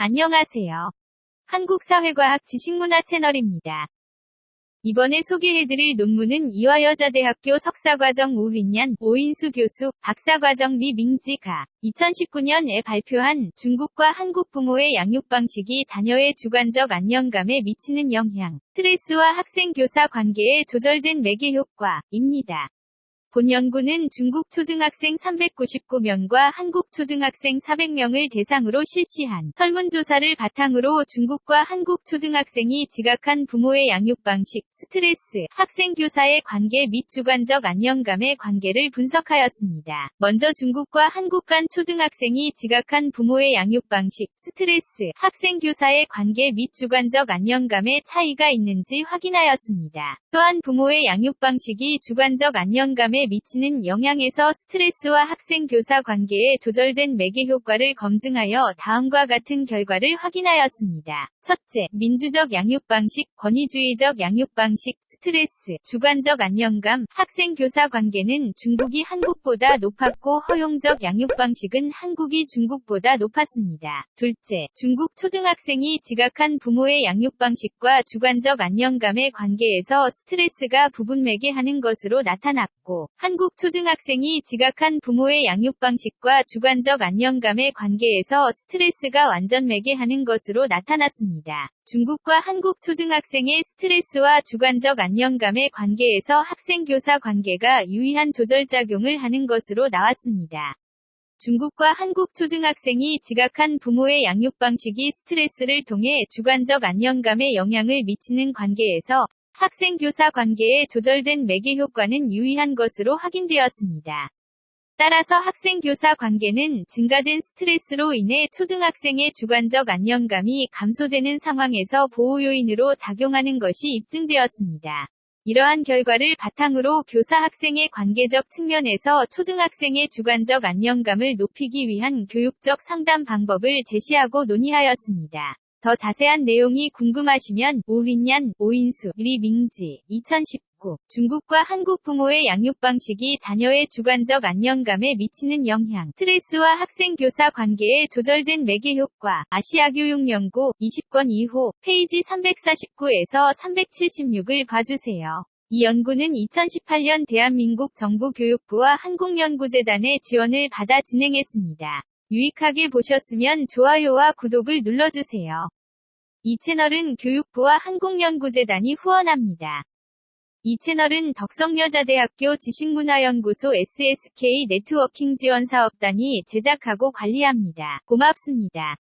안녕하세요. 한국사회과학 지식문화 채널입니다. 이번에 소개해드릴 논문은 이화여자대학교 석사과정 우린년 오인수 교수, 박사과정 리밍지가 2019년에 발표한 중국과 한국 부모의 양육 방식이 자녀의 주관적 안정감에 미치는 영향, 스트레스와 학생-교사 관계의 조절된 매개 효과입니다. 본 연구는 중국 초등학생 399명과 한국 초등학생 400명을 대상으로 실시한 설문조사를 바탕으로 중국과 한국 초등학생이 지각한 부모의 양육 방식, 스트레스, 학생-교사의 관계 및 주관적 안정감의 관계를 분석하였습니다. 먼저 중국과 한국 간 초등학생이 지각한 부모의 양육 방식, 스트레스, 학생-교사의 관계 및 주관적 안정감의 차이가 있는지 확인하였습니다. 또한 부모의 양육 방식이 주관적 안정감 에 미치는 영향에서 스트레스와 학생-교사 관계에 조절된 매개 효과를 검증하여 다음과 같은 결과를 확인하였습니다. 첫째, 민주적 양육 방식, 권위주의적 양육 방식, 스트레스, 주관적 안정감, 학생-교사 관계는 중국이 한국보다 높았고 허용적 양육 방식은 한국이 중국보다 높았습니다. 둘째, 중국 초등학생이 지각한 부모의 양육 방식과 주관적 안정감의 관계에서 스트레스가 부분매개 하는 것으로 나타났고, 한국 초등학생이 지각한 부모의 양육 방식과 주관적 안정감의 관계에서 스트레스가 완전 매개하는 것으로 나타났습니다. 중국과 한국 초등학생의 스트레스와 주관적 안정감의 관계에서 학생-교사 관계가 유의한 조절작용을 하는 것으로 나왔습니다. 중국과 한국 초등학생이 지각한 부모의 양육 방식이 스트레스를 통해 주관적 안정감에 영향을 미치는 관계에서 학생-교사 관계에 조절된 매개 효과는 유의한 것으로 확인되었습니다. 따라서 학생-교사 관계는 증가된 스트레스로 인해 초등학생의 주관적 안정감이 감소되는 상황에서 보호 요인으로 작용하는 것이 입증되었습니다. 이러한 결과를 바탕으로 교사 학생의 관계적 측면에서 초등학생의 주관적 안정감을 높이기 위한 교육적 상담 방법을 제시하고 논의하였습니다. 더 자세한 내용이 궁금하시면 오린년, 오인수, 리밍지, 2019 중국과 한국 부모의 양육 방식이 자녀의 주관적 안정감에 미치는 영향, 스트레스와 학생-교사 관계에 조절된 매개 효과, 아시아 교육 연구 20권 2호, 페이지 349에서 376을 봐주세요. 이 연구는 2018년 대한민국 정부 교육부와 한국연구재단의 지원을 받아 진행했습니다. 유익하게 보셨으면 좋아요와 구독을 눌러주세요. 이 채널은 교육부와 한국연구재단이 후원합니다. 이 채널은 덕성여자대학교 지식문화연구소 SSK 네트워킹 지원사업단이 제작하고 관리합니다. 고맙습니다.